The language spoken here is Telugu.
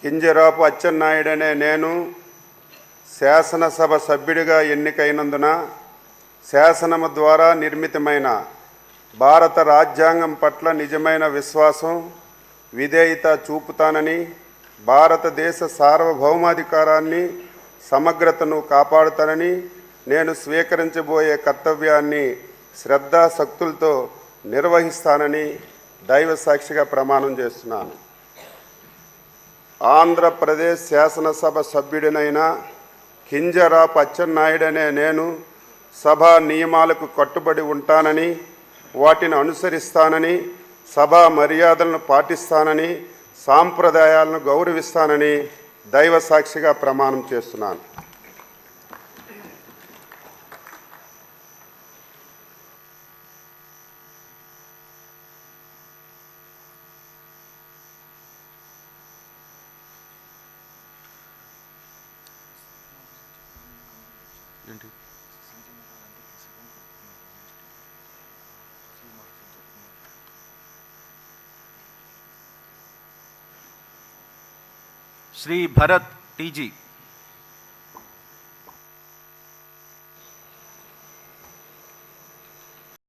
కింజరాపు అచ్చెన్నాయుడనే నేను శాసనసభ సభ్యుడిగా ఎన్నికైనందున శాసనము ద్వారా నిర్మితమైన భారత రాజ్యాంగం పట్ల నిజమైన విశ్వాసం విధేయత చూపుతానని భారతదేశ సార్వభౌమాధికారాన్ని సమగ్రతను కాపాడుతానని నేను స్వీకరించబోయే కర్తవ్యాన్ని శ్రద్ధాశక్తులతో నిర్వహిస్తానని దైవ సాక్షిగా ప్రమాణం చేస్తున్నాను. ఆంధ్రప్రదేశ్ శాసనసభ సభ్యుడినైన కింజరాపు అచ్చెన్నాయుడనే నేను సభా నియమాలకు కట్టుబడి ఉంటానని వాటిని అనుసరిస్తానని సభా మర్యాదలను పాటిస్తానని సాంప్రదాయాలను గౌరవిస్తానని దైవ సాక్షిగా ప్రమాణం చేస్తున్నాను. श्री भरत टीजी